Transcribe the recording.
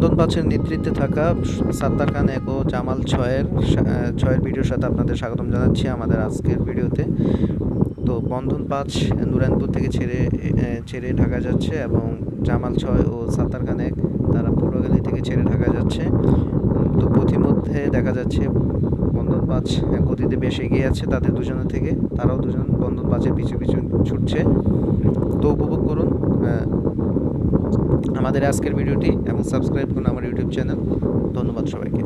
বন্ধন পাঁচের নেতৃত্বে থাকা সাত্তার খান এক ও জামাল ছয়ের ছয়ের ভিডিওর সাথে আপনাদের স্বাগতম জানাচ্ছি আমাদের আজকের ভিডিওতে। তো বন্ধন পাঁচ নুরানপুর থেকে ছেড়ে ছেড়ে ঢাকা যাচ্ছে এবং জামাল ছয় ও সাত্তার খান এক তারা পটুয়াখালী থেকে ছেড়ে ঢাকা যাচ্ছে। তো পথিমধ্যে দেখা যাচ্ছে বন্ধন পাঁচ গতিতে বেশ এগিয়ে আছে তাদের দুজনের থেকে। তারাও দুজন বন্ধন পাঁচের পিছু পিছু ছুটছে। আমাদের আজকের ভিডিওটি এবং সাবস্ক্রাইব করুন আমার ইউটিউব চ্যানেল। ধন্যবাদ সবাইকে।